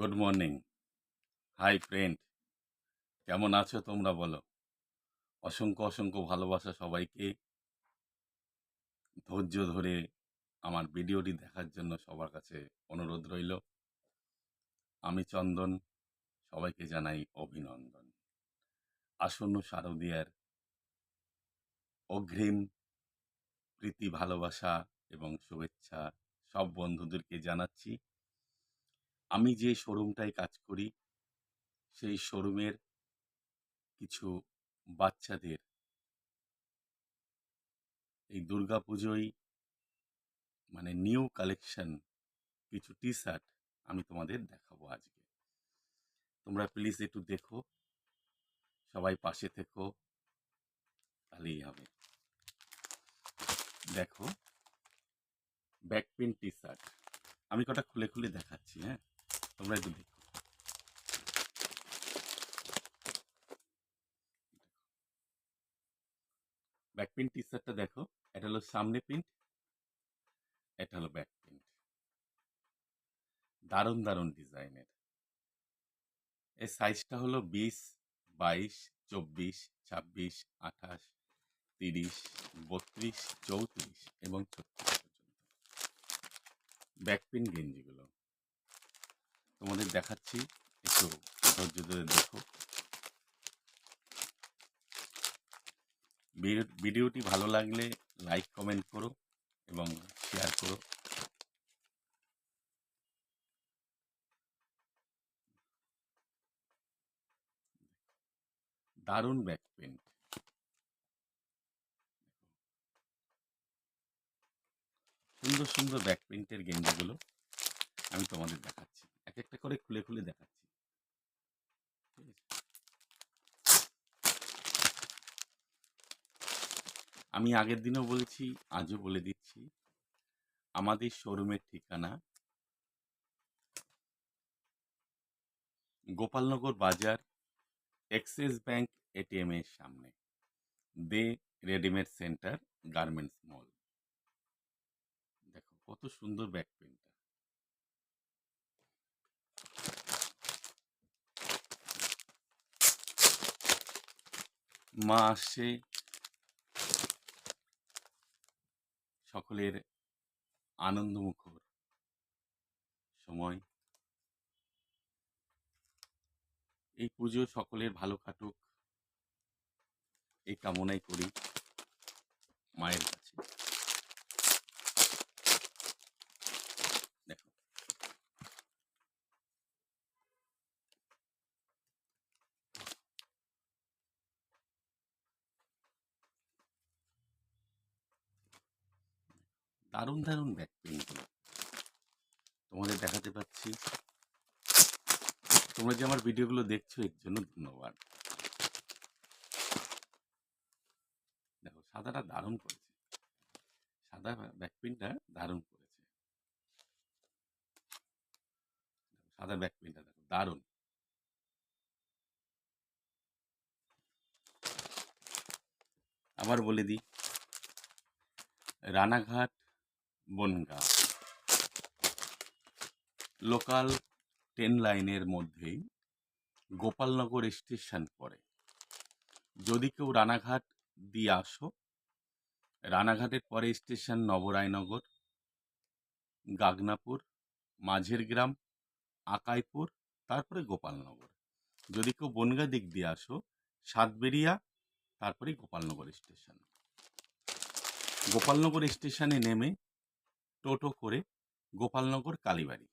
Good morning hi friend কেমন আছো তোমরা বলো? অসংখ্য অসংখ্য ভালোবাসা সবাইকে। ধৈর্য ধরে আমার ভিডিওটি দেখার জন্য সবার কাছে অনুরোধ রইল। আমি চন্দন, সবাইকে জানাই অভিনন্দন। আসন্ন শারদীয়ার অগ্রিম প্রীতি, ভালোবাসা এবং শুভেচ্ছা সব বন্ধুদেরকে জানাচ্ছি। আমি যে শোরুমটায় কাজ করি, সেই শোরুমের কিছু বাচ্চাদের এই দুর্গাপুজোয় মানে নিউ কালেকশন কিছু টি শার্ট আমি তোমাদের দেখাবো আজকে। তোমরা প্লিজ একটু দেখো, সবাই পাশে থেকো, তাহলেই হবে। দেখো ব্যাকপিন টি শার্ট আমি কটা খুলে খুলে দেখাচ্ছি হ্যাঁ? তোমরা একটু দেখো ব্যাক দেখো। এটা হলো সামনে প্রিন্ট এটা হলো ব্যাক প্রিন্ট দারুণ দারুণ ডিজাইনের এর। সাইজটা হলো বিশ, বাইশ, চব্বিশ, ছাব্বিশ, আঠাশ, তিরিশ, বত্রিশ, চৌত্রিশ এবং ছত্রিশ পর্যন্ত। ব্যাক প্রিন্ট গেঞ্জিগুলো। তোমাদের দেখাচ্ছি। একটু ধৈর্য ধরে দেখো। ভিডিও- ভিডিওটি ভালো লাগলে লাইক, কমেন্ট করো এবং শেয়ার করো। দারুণ ব্যাক সুন্দর সুন্দর ব্যাক প্রিন্টের গেঞ্জিগুলো আমি তোমাদের দেখাচ্ছি। এক একটা করে খুলে খুলে দেখাচ্ছি। আমি আগের দিনও বলেছি, আজও বলে দিচ্ছি, আমাদের শোরুমের ঠিকানা গোপালনগর বাজার, এক্সিস ব্যাংক এটিএম এর সামনে। Dey readymade centre garments mall. দেখো, কত সুন্দর ব্যাক প্রিন্টটা মা আসছে। সকলের আনন্দমুখর সময়। এই পুজো সকলের ভালো কাটুক। এই কামনাই করি মায়ের কাছে। দারুণ দারুণ ব্যাক তোমাদের দেখাতে পাচ্ছি। তোমরা যে আমার ভিডিওগুলো দেখছ, এর জন্য ধন্যবাদ। দেখো, সাদাটা দারুণ করেছে। সাদা ব্যাক প্রিন্টটা দারুণ করেছে। সাদা ব্যাক প্রিন্টটা দেখো, দারুণ। আবার বলে দিই, রানাঘাট বনগাঁ। লোকাল ট্রেন লাইনের মধ্যেই গোপালনগর স্টেশন পড়ে। যদি কেউ রানাঘাট দিয়ে আসো, রানাঘাটের পরে স্টেশন নবরায়নগর, গাগনাপুর, মাঝের গ্রাম, আকাইপুর, তারপরে গোপালনগর। যদি কেউ বনগা দিক দিয়ে আসো সাতবেরিয়া তারপরে গোপালনগর স্টেশন। গোপালনগর স্টেশনে নেমে টোটো করে গোপালনগর কালীবাড়ি।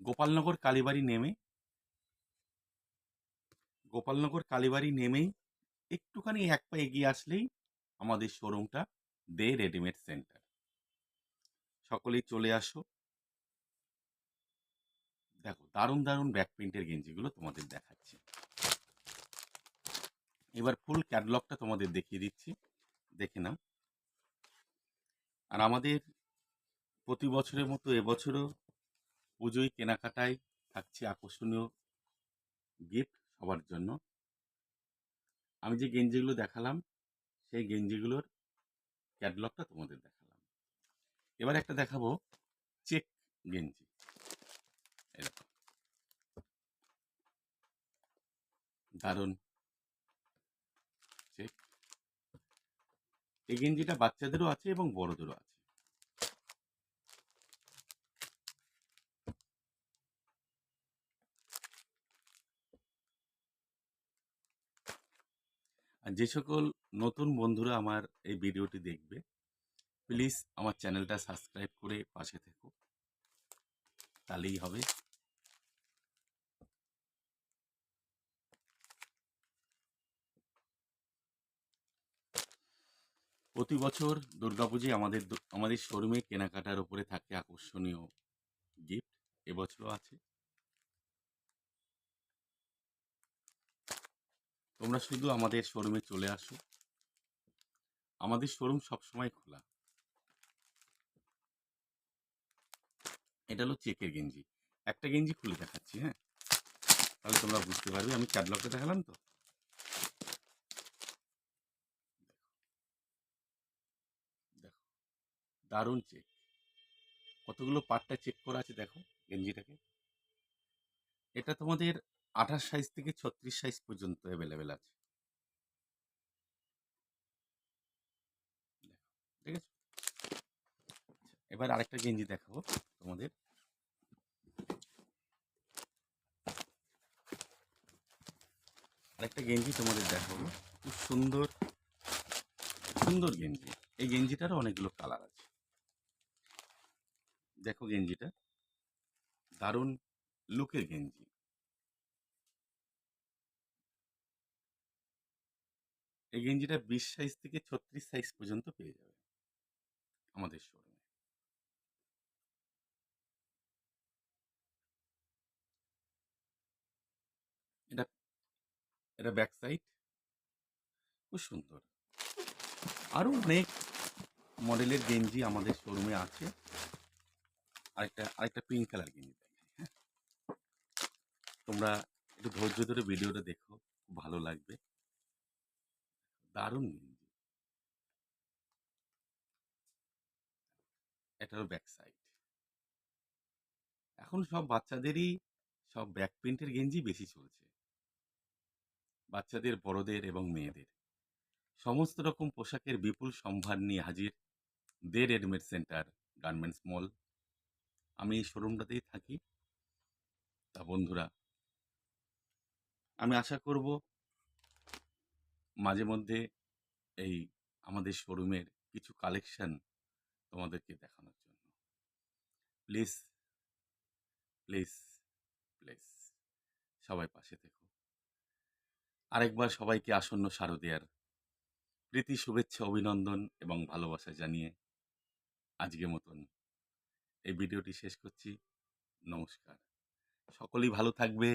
গোপালনগর কালীবাড়ি নেমে গোপালনগর কালীবাড়ি নেমেই একটুখানি এক পা এগিয়ে আসলেই আমাদের শোরুমটা দে রেডিমেড সেন্টার। সকলেই চলে আসো। দেখো, দারুণ দারুণ ব্যাক প্রিন্টের গেঞ্জিগুলো তোমাদের দেখাচ্ছি। এবার ফুল ক্যাটলগটা তোমাদের দেখিয়ে দিচ্ছি। দেখে নাও। আর আমাদের প্রতি বছরের মতো এবছরও পুজোয় কেনাকাটায় থাকছে আকর্ষণীয় গিফট সবার জন্য। আমি যে গেঞ্জিগুলো দেখালাম, সেই গেঞ্জিগুলোর ক্যাটলগটা তোমাদের দেখালাম। এবার একটা দেখাবো চেক গেঞ্জি। দারুণ চেক এই গেঞ্জিটা বাচ্চাদেরও আছে এবং বড়দেরও আছে আর যে সকল নতুন বন্ধুরা আমার এই ভিডিওটি দেখবে প্লিজ আমার চ্যানেলটা সাবস্ক্রাইব করে পাশে থেকো। তাহলেই হবে। প্রতি বছর দুর্গাপুজোয় আমাদের আমাদের শোরুমে কেনাকাটার উপরে থাকে আকর্ষণীয় গিফট এবছরও আছে। তোমরা শুধু আমাদের শোরুমে চলে আসো। আমাদের শোরুম সবসময় খোলা। এটা হলো চেকের গেঞ্জি। একটা গেঞ্জি খুলে দেখাচ্ছি হ্যাঁ? তাহলে তোমরা বুঝতে পারবে, আমি ক্যাটলগটা দেখালাম তো। দেখো। দারুণ চেক কতগুলো পার্টটা চেক করা আছে দেখো গেঞ্জিটাকে। এটা তোমাদের আঠাশ সাইজ থেকে ছত্রিশ সাইজ পর্যন্ত অ্যাভেলেবেল আছে। ঠিক আছে? এবার আরেকটা গেঞ্জি দেখাবো তোমাদের। আরেকটা গেঞ্জি তোমাদের দেখাবো। খুব সুন্দর সুন্দর গেঞ্জি। এই গেঞ্জিটারও অনেকগুলো কালার আছে। দেখো গেঞ্জিটা। দারুণ লুকের গেঞ্জি। এই গেঞ্জিটা বিশ সাইজ থেকে ছত্রিশ সাইজ পর্যন্ত পেয়ে যাবে। আমাদের শোরুমে এটা এটা ব্যাক সাইড খুব সুন্দর। আরও অনেক মডেলের গেঞ্জি আমাদের শোরুমে আছে। আরেকটা আরেকটা পিঙ্ক কালার গেঞ্জি হ্যাঁ? তোমরা একটু ধৈর্য ধরে ভিডিওটা দেখো, খুব ভালো লাগবে। দারুণ ব্যাক সাইড এখন সব বাচ্চাদেরই সব ব্যাক প্রিন্টের গেঞ্জি বেশি চলছে। বাচ্চাদের, বড়দের এবং মেয়েদের। সমস্ত রকম পোশাকের বিপুল সম্ভার নিয়ে হাজির Dey readymade centre garments mall আমি এই শোরুমটাতেই থাকি। তা বন্ধুরা, আমি আশা করব মাঝে মধ্যে এই আমাদের শোরুমের কিছু কালেকশন তোমাদেরকে দেখানোর জন্য। প্লিজ প্লিজ প্লিজ সবাই পাশে থেকো। আরেকবার সবাইকে আসন্ন শারদীয়ার প্রীতি, শুভেচ্ছা, অভিনন্দন এবং ভালোবাসা জানিয়ে আজকে মতন এই ভিডিওটি শেষ করছি। নমস্কার। সকলেই ভালো থাকবে,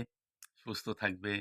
সুস্থ থাকবে।